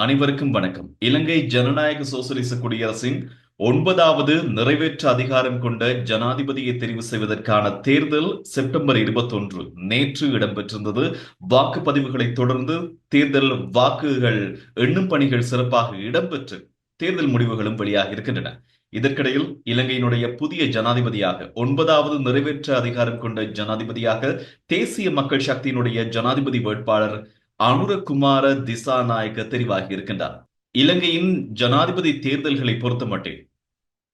அனைவருக்கும் வணக்கம். இலங்கை ஜனநாயக சோசலிச குடியரசின் ஒன்பதாவது நிறைவேற்று அதிகாரம் கொண்ட ஜனாதிபதியை தெரிவு செய்வதற்கான தேர்தல் செப்டம்பர் இருபத்தொன்று நேற்று இடம்பெற்றிருந்தது. வாக்குப்பதிவுகளை தொடர்ந்து தேர்தல் வாக்குகள் எண்ணும் பணிகள் சிறப்பாக இடம்பெற்று தேர்தல் முடிவுகளும் வெளியாக இருக்கின்றன. இதற்கிடையில் இலங்கையினுடைய புதிய ஜனாதிபதியாக ஒன்பதாவது நிறைவேற்ற அதிகாரம் கொண்ட ஜனாதிபதியாக தேசிய மக்கள் சக்தியினுடைய ஜனாதிபதி வேட்பாளர் அனுரகுமார திசாநாயக்க தெரிவாகி இருக்கின்றார். இலங்கையின் ஜனாதிபதி தேர்தல்களை பொறுத்தமட்டில்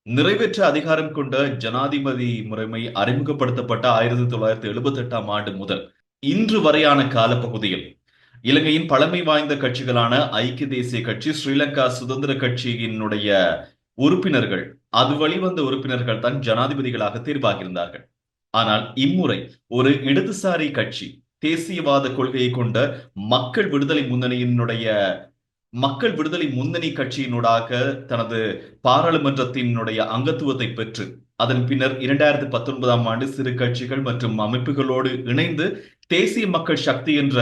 நிறைவேற்ற அதிகாரம் கொண்ட ஜனாதிபதி முறைமை அறிமுகப்படுத்தப்பட்ட ஆயிரத்தி தொள்ளாயிரத்தி எழுபத்தி எட்டாம் ஆண்டு முதல் இன்று வரையான காலப்பகுதியில் இலங்கையின் பழமை வாய்ந்த கட்சிகளான ஐக்கிய தேசிய கட்சி ஸ்ரீலங்கா சுதந்திர கட்சியினுடைய உறுப்பினர்கள் அது வழிவந்த உறுப்பினர்கள் தான் ஜனாதிபதிகளாக தேர்வாகியிருந்தார்கள். ஆனால் இம்முறை ஒரு இடதுசாரி கட்சி தேசியவாத கொள்கையை கொண்ட மக்கள் விடுதலை முன்னணியினுடைய மக்கள் விடுதலை முன்னணி கட்சியினூடாக தனது பாராளுமன்றத்தினுடைய அங்கத்துவத்தை பெற்று அதன் பின்னர் இரண்டாயிரத்தி பத்தொன்பதாம் ஆண்டு சிறு கட்சிகள் மற்றும் அமைப்புகளோடு இணைந்து தேசிய மக்கள் சக்தி என்ற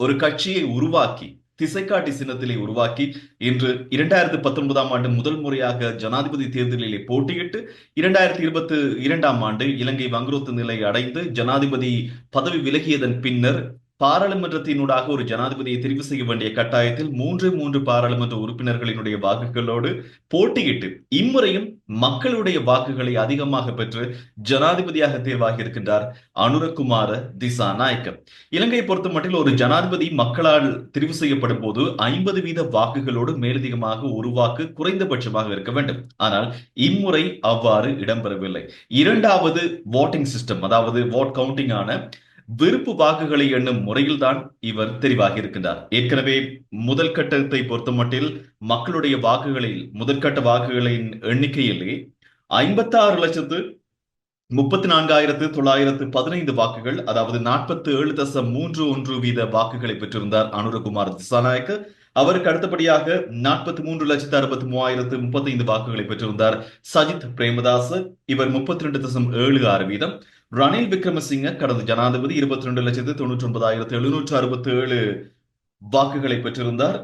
ஒரு கட்சியை உருவாக்கி திசைக்காட்டி சின்னத்திலே உருவாக்கி இன்று இரண்டாயிரத்தி பத்தொன்பதாம் ஆண்டு முதல் முறையாக ஜனாதிபதி தேர்தலிலே போட்டியிட்டு இரண்டாயிரத்தி இருபத்தி இரண்டாம் ஆண்டு இலங்கை வங்குரோத்து நிலை அடைந்து ஜனாதிபதி பதவி விலகியதன் பின்னர் பாராளுமன்றத்தினூடாக ஒரு ஜனாதிபதியை தெரிவு செய்ய வேண்டிய கட்டாயத்தில் மூன்று மூன்று பாராளுமன்ற உறுப்பினர்களினுடைய வாக்குகளோடு போட்டியிட்டு இம்முறையும் மக்களுடைய வாக்குகளை அதிகமாக பெற்று ஜனாதிபதியாக தேர்வாகி இருக்கின்றார் அனுரகுமார திசா நாயக்கம் இலங்கையை பொறுத்த மட்டில் ஒரு ஜனாதிபதி மக்களால் தெரிவு செய்யப்படும் போது ஐம்பது வீத வாக்குகளோடு மேலதிகமாக ஒரு வாக்கு குறைந்தபட்சமாக இருக்க வேண்டும். ஆனால் இம்முறை அவ்வாறு இடம்பெறவில்லை. இரண்டாவது voting சிஸ்டம் அதாவது vote கவுண்டிங் ஆன விருப்பு வாக்குகளை எண்ணும் முறையில்தான் இவர் தெரிவாகி இருக்கின்றார். ஏற்கனவே முதல் கட்டத்தை பொறுத்தமட்டில் மக்களுடைய வாக்குகளில் முதற்கட்ட வாக்குகளின் எண்ணிக்கையிலே ஐம்பத்தி ஆறு லட்சத்து முப்பத்தி நான்காயிரத்து தொள்ளாயிரத்து பதினைந்து வாக்குகள் அதாவது நாற்பத்தி ஏழு தசம் மூன்று ஒன்று வீத வாக்குகளை பெற்றிருந்தார் அனுரகுமார் திசாநாயக்க. அவருக்கு அடுத்தபடியாக நாற்பத்தி மூன்று லட்சத்து அறுபத்தி மூவாயிரத்து முப்பத்தி ஐந்து வாக்குகளை பெற்றிருந்தார் சஜித் பிரேமதாஸ். இவர் முப்பத்தி ரெண்டு தசம் ஏழு ஆறு வீதம். ரணில் விக்ரமசிங்க கடந்த ஜனாதிபதி இருபத்தி ரெண்டு லட்சத்து தொண்ணூற்றி ஒன்பதாயிரத்து எழுநூற்று அறுபத்தி ஏழு வாக்குகளை பெற்றிருந்தார்.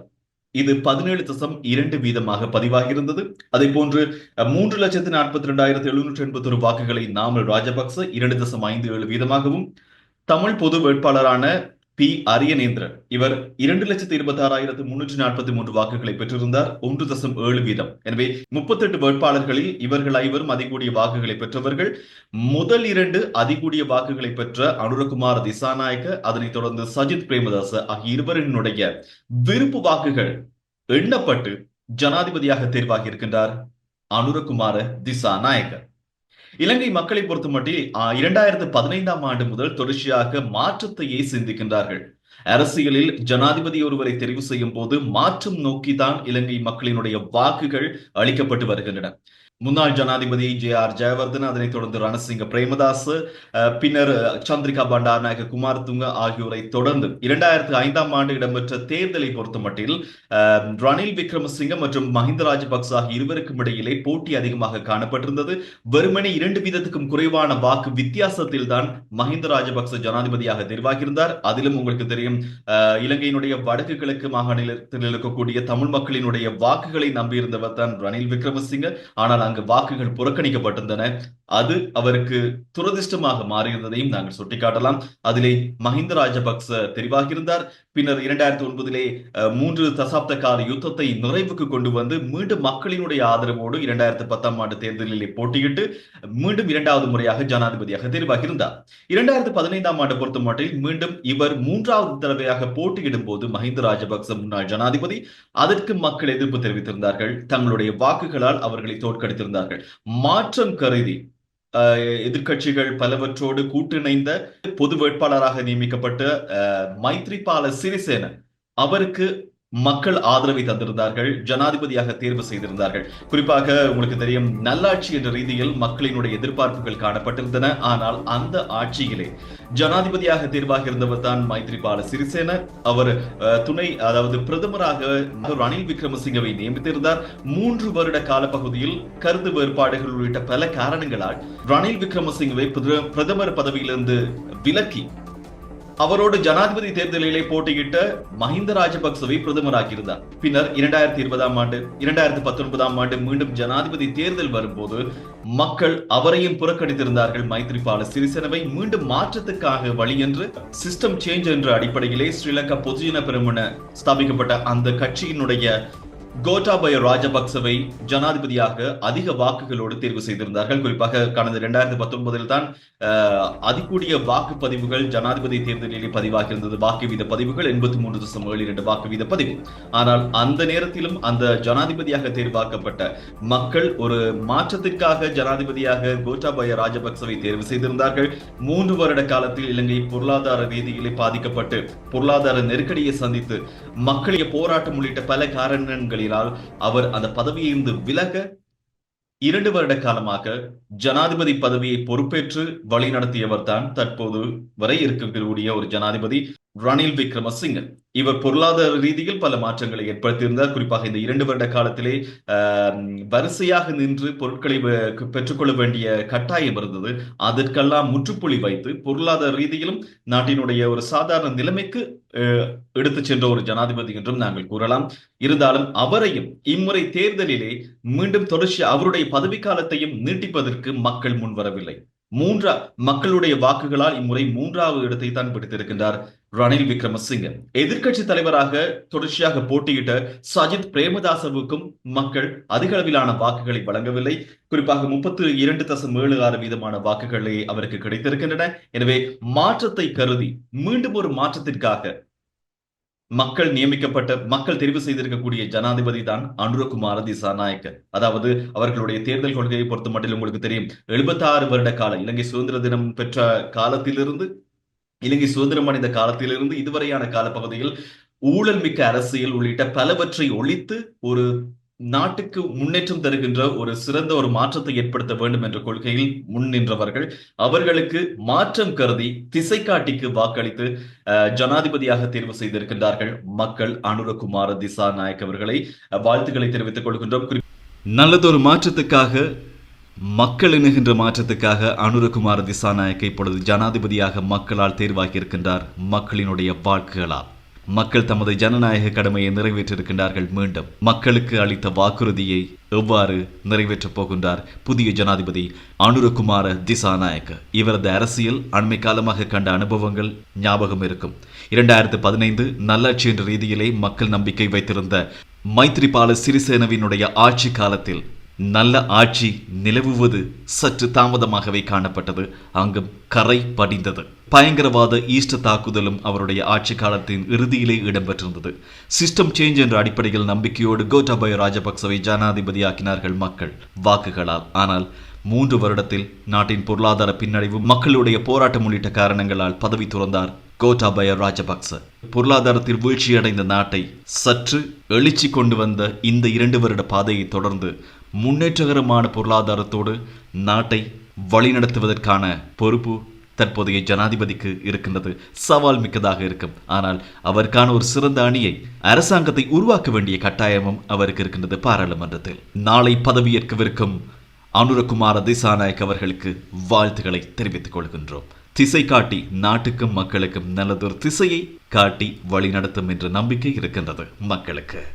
இது பதினேழு தசம் இரண்டு வீதமாக பதிவாகியிருந்தது. அதே போன்று மூன்று லட்சத்து நாற்பத்தி ரெண்டாயிரத்து எழுநூற்றி எண்பத்தி ஒரு வாக்குகளை நாமல் ராஜபக்ச இரண்டு தசம் ஐந்து ஏழு வீதமாகவும் தமிழ் பொது வேட்பாளரான பி அரியநேந்திரன். இவர் இரண்டு லட்சத்து இருபத்தி ஆறாயிரத்து முன்னூற்றி நாற்பத்தி மூன்று வாக்குகளை பெற்றிருந்தார். ஒன்று தசம் ஏழு வீதம். எனவே முப்பத்தி எட்டு வேட்பாளர்களில் இவர்கள் ஐவரும் அதிகூடிய வாக்குகளை பெற்றவர்கள். முதல் இரண்டு அதிகூடிய வாக்குகளை பெற்ற அனுரகுமார் திசாநாயக்க அதனைத் தொடர்ந்து சஜித் பிரேமதாஸ் ஆகிய இருவரினுடைய விருப்பு வாக்குகள் எண்ணப்பட்டு ஜனாதிபதியாக தேர்வாகி இருக்கின்றார் அனுரகுமார திசாநாயக்கர் இலங்கை மக்களை பொறுத்தமட்டில் இரண்டாயிரத்து பதினைந்தாம் ஆண்டு முதல் தொடர்ச்சியாக மாற்றத்தையே சிந்திக்கின்றார்கள். அரசியலில் ஜனாதிபதி ஒருவரை தெரிவு செய்யும் போது மாற்றம் நோக்கிதான் இலங்கை மக்களினுடைய வாக்குகள் அளிக்கப்பட்டு வருகின்றன. முன்னாள் ஜனாதிபதி ஜே ஆர் ஜெயவர்தன் அதனைத் தொடர்ந்து ரணசிங்க பிரேமதாஸ் பின்னர் சந்திரிகா பண்டாரநாயக குமார்துங்க ஆகியோரை தொடர்ந்து இரண்டாயிரத்தி ஐந்தாம் ஆண்டு இடம்பெற்ற தேர்தலை பொறுத்தமட்டில் ரணில் விக்ரமசிங்க மற்றும் மஹிந்த ராஜபக்ச ஆகிய இருவருக்கும் இடையிலே போட்டி அதிகமாக காணப்பட்டிருந்தது. வெறுமனே இரண்டு வீதத்துக்கும் குறைவான வாக்கு வித்தியாசத்தில் தான் மஹிந்த ராஜபக்ச ஜனாதிபதியாக தெரிவாகியிருந்தார் அதிலும் உங்களுக்கு தெரியும் இலங்கையினுடைய வடக்கு கிழக்கு மாகாணத்தில் இருக்கக்கூடிய தமிழ் மக்களினுடைய வாக்குகளை நம்பியிருந்தவர் தான் ரணில் விக்ரமசிங்க. ஆனால் அங்கு வாக்குகள் புறக்கணிக்கப்பட்டிருந்தன. அது அவருக்கு துரதிர்ஷ்டமாக மாறியிருந்ததையும் நாங்கள் சுட்டிக்காட்டலாம். அதிலே மஹிந்த ராஜபக்ச தெரிவாகியிருந்தார். பின்னர் இரண்டாயிரத்தி ஒன்பதிலே மூன்று தசாப்த கால யுத்தத்தை நிறைவுக்கு கொண்டு வந்து மீண்டும் மக்களினுடைய ஆதரவோடு இரண்டாயிரத்தி பத்தாம் ஆண்டு தேர்தலிலே போட்டியிட்டு மீண்டும் இரண்டாவது முறையாக ஜனாதிபதியாக தெரிவாகியிருந்தார். இரண்டாயிரத்தி பதினைந்தாம் ஆண்டு பொறுத்த மட்டில் மீண்டும் இவர் மூன்றாவது தடவையாக போட்டியிடும் போது மஹிந்த ராஜபக்ச முன்னாள் ஜனாதிபதி அதற்கு மக்கள் எதிர்ப்பு தெரிவித்திருந்தார்கள். தங்களுடைய வாக்குகளால் அவர்களை தோற்கடித்திருந்தார்கள். மாற்றம் கருதி எதிர்கட்சிகள் பலவற்றோடு கூட்டிணைந்த பொது வேட்பாளராக நியமிக்கப்பட்ட மைத்ரிபால சிறிசேன அவருக்கு மக்கள் ஆதரவை தந்திருந்தார்கள் ஜனாதிபதியாக தேர்வு செய்திருந்தார்கள். குறிப்பாக உங்களுக்கு தெரியும் நல்லாட்சி என்ற ரீதியில் மக்களினுடைய எதிர்பார்ப்புகள் காணப்பட்டிருந்தன. ஆனால் அந்த ஆட்சியிலே ஜனாதிபதியாக தேர்வாக இருந்தவர் தான் மைத்ரிபால சிறிசேன. அவர் துணை அதாவது பிரதமராக ரணில் விக்ரமசிங்கவை நியமித்திருந்தார். மூன்று வருட கால பகுதியில் கருத்து வேறுபாடுகள் உள்ளிட்ட பல காரணங்களால் ரணில் விக்ரமசிங்கவை பிரதமர் பதவியிலிருந்து விலக்கி அவரோடு ஜனாதிபதி தேர்தலிலே போட்டியிட்ட மஹிந்த ராஜபக்சவை பிரதமராக்கியிருந்தார். பின்னர் இரண்டாயிரத்தி இருபதாம் ஆண்டு இரண்டாயிரத்தி பத்தொன்பதாம் ஆண்டு மீண்டும் ஜனாதிபதி தேர்தல் வரும்போது மக்கள் அவரையும் புறக்கணித்திருந்தார்கள். மைத்ரிபால சிறிசேனவை மீண்டும் மாற்றத்துக்காக வழி என்று சிஸ்டம் சேஞ்ச் என்ற அடிப்படையிலே ஸ்ரீலங்கா பொதுஜன பெருமன ஸ்தாபிக்கப்பட்ட அந்த கட்சியினுடைய கோட்டாபய ராஜபக்சவை ஜனாதிபதியாக அதிக வாக்குகளோடு தேர்வு செய்திருந்தார்கள். குறிப்பாக கடந்த இரண்டாயிரத்தி பத்தொன்பதில் தான் அதிகூடிய வாக்குப்பதிவுகள் ஜனாதிபதி தேர்தலில் பதிவாகியிருந்தது. வாக்கு வீத பதிவுகள் எண்பத்தி மூன்று தசம் ஏழு இரண்டு வாக்கு வீத பதிவு. ஆனால் அந்த நேரத்திலும் அந்த ஜனாதிபதியாக தேர்வாக்கப்பட்ட மக்கள் ஒரு மாற்றத்திற்காக ஜனாதிபதியாக கோட்டாபய ராஜபக்சவை தேர்வு செய்திருந்தார்கள். மூன்று வருட காலத்தில் இலங்கை பொருளாதார ரீதியிலே பாதிக்கப்பட்டு பொருளாதார நெருக்கடியை சந்தித்து மக்களிய போராட்டம் உள்ளிட்ட பல காரணங்களில் காரணங்களினால் அவர் அந்த பதவியிலிருந்து விலக இரண்டு வருட காலமாக ஜனாதிபதி பதவியை பொறுப்பேற்று வழி நடத்தியவர் தான் தற்போது வரை இருக்கக்கூடிய ஒரு ஜனாதிபதி. ரணில் விக்ரமசிங்க. இவர் பொருளாதார ரீதியில் பல மாற்றங்களை ஏற்படுத்தியிருந்தார். குறிப்பாக இந்த இரண்டு வருட காலத்திலே வரிசையாக நின்று பொருட்களை பெற்றுக்கொள்ள வேண்டிய கட்டாயம் இருந்தது. அதற்கெல்லாம் முற்றுப்புள்ளி வைத்து பொருளாதார ரீதியிலும் நாட்டினுடைய ஒரு சாதாரண நிலைமைக்கு எடுத்து சென்ற ஒரு ஜனாதிபதி என்றும் நாங்கள் கூறலாம். இருந்தாலும் அவரையும் இம்முறை தேர்தலிலே மீண்டும் தொடர்ச்சி அவருடைய பதவிக்காலத்தையும் நீட்டிப்பதற்கு மக்கள் முன்வரவில்லை. மூன்றா மக்களுடைய வாக்குகளால் இம்முறை மூன்றாவது இடத்தை தான் பிடித்திருக்கின்றார் ரணில் விக்ரமசிங்க. எதிர்க்கட்சி தலைவராக தொடர்ச்சியாக போட்டியிட்ட சஜித் பிரேமதாசவுக்கும் மக்கள் அதிக அளவிலான வாக்குகளை வழங்கவில்லை. குறிப்பாக முப்பத்து இரண்டு தசம் ஏழு ஆறு வீதமான வாக்குகளை அவருக்கு கிடைத்திருக்கின்றன. எனவே மாற்றத்தை கருதி மீண்டும் ஒரு மாற்றத்திற்காக மக்கள் நியமிக்கப்பட்ட மக்கள் தெரிவு செய்திருக்கக்கூடிய ஜனாதிபதி தான் அனுரகுமார திசாநாயக்க அதாவது அவர்களுடைய தேர்தல் கொள்கையை பொறுத்த மட்டும் உங்களுக்கு தெரியும். 76 வருட கால இலங்கை சுதந்திர தினம் பெற்ற காலத்திலிருந்து இலங்கை சுதந்திரம் அடைந்த காலத்திலிருந்து இதுவரையான காலப்பகுதியில் ஊழல் மிக்க அரசியல் உள்ளிட்ட பலவற்றை ஒழித்து ஒரு நாட்டுக்கு முன்னேற்றம் தருகின்ற ஒரு சிறந்த ஒரு மாற்றத்தை ஏற்படுத்த வேண்டும் என்ற கொள்கையில் முன் நின்றவர்கள் அவர்களுக்கு மாற்றம் கருதி திசை காட்டிக்கு வாக்களித்து ஜனாதிபதியாக தேர்வு செய்திருக்கின்றார்கள் மக்கள் அனுரகுமார திசா நாயக் அவர்களை வாழ்த்துக்களை தெரிவித்துக் கொள்கின்றோம். நல்லதொரு மாற்றத்துக்காக மக்கள் இணைகின்ற மாற்றத்துக்காக அனுரகுமார திசாநாயக்க இப்பொழுது ஜனாதிபதியாக மக்களால் தேர்வாகி இருக்கின்றார் மக்களினுடைய வாழ்க்கைகளால். மக்கள் தமது ஜனநாயக கடமையை நிறைவேற்றிருக்கின்றார்கள் மீண்டும் மக்களுக்கு அளித்த வாக்குறுதியை எவ்வாறு நிறைவேற்றப் போகின்றார்? புதிய ஜனாதிபதி அனுரகுமார திசாநாயக்க. இவரது அரசியல் அண்மை காலமாக கண்ட அனுபவங்கள் ஞாபகம் இருக்கும். இரண்டாயிரத்து பதினைந்து நல்லாட்சி என்ற ரீதியிலே மக்கள் நம்பிக்கை வைத்திருந்த மைத்ரிபால சிறிசேனவினுடைய ஆட்சி காலத்தில் நல்ல ஆட்சி நிலவுவது சற்று தாமதமாகவே காணப்பட்டது. அங்கும் கரை படிந்தது. பயங்கரவாத ஈஸ்டர் தாக்குதலும் அவருடைய ஆட்சி காலத்தின் இறுதியிலே இடம்பெற்றிருந்தது. சிஸ்டம் சேஞ்ச் என்ற அடிப்படையில் நம்பிக்கையோடு கோட்டாபய ராஜபக்சவை ஜனாதிபதியாக்கினார்கள் மக்கள். வாக்குகளால். ஆனால் மூன்று வருடத்தில் நாட்டின் பொருளாதார பின்னடைவு மக்களுடைய போராட்டம் உள்ளிட்ட காரணங்களால் பதவி துறந்தார் கோட்டாபய ராஜபக்ச. பொருளாதாரத்தில் வீழ்ச்சியடைந்த நாட்டை சற்று எழுச்சி கொண்டு வந்த இந்த இரண்டு வருட பாதையை தொடர்ந்து முன்னேற்றகரமான பொருளாதாரத்தோடு நாட்டை வழிநடத்துவதற்கான பொறுப்பு தற்போதைய ஜனாதிபதிக்கு இருக்கின்றது. சவால் மிக்கதாக இருக்கும். ஆனால் அவருக்கான ஒரு சிறந்த அணியை அரசாங்கத்தை உருவாக்க வேண்டிய கட்டாயமும் அவருக்கு இருக்கின்றது பாராளுமன்றத்தில். நாளை பதவியேற்கவிருக்கும் அனுரகுமார திசாநாயக் அவர்களுக்கு வாழ்த்துக்களை தெரிவித்துக் கொள்கின்றோம். திசை காட்டி நாட்டுக்கும் மக்களுக்கும் நல்லதொரு திசையை காட்டி வழிநடத்தும் என்ற நம்பிக்கை இருக்கின்றது மக்களுக்கு.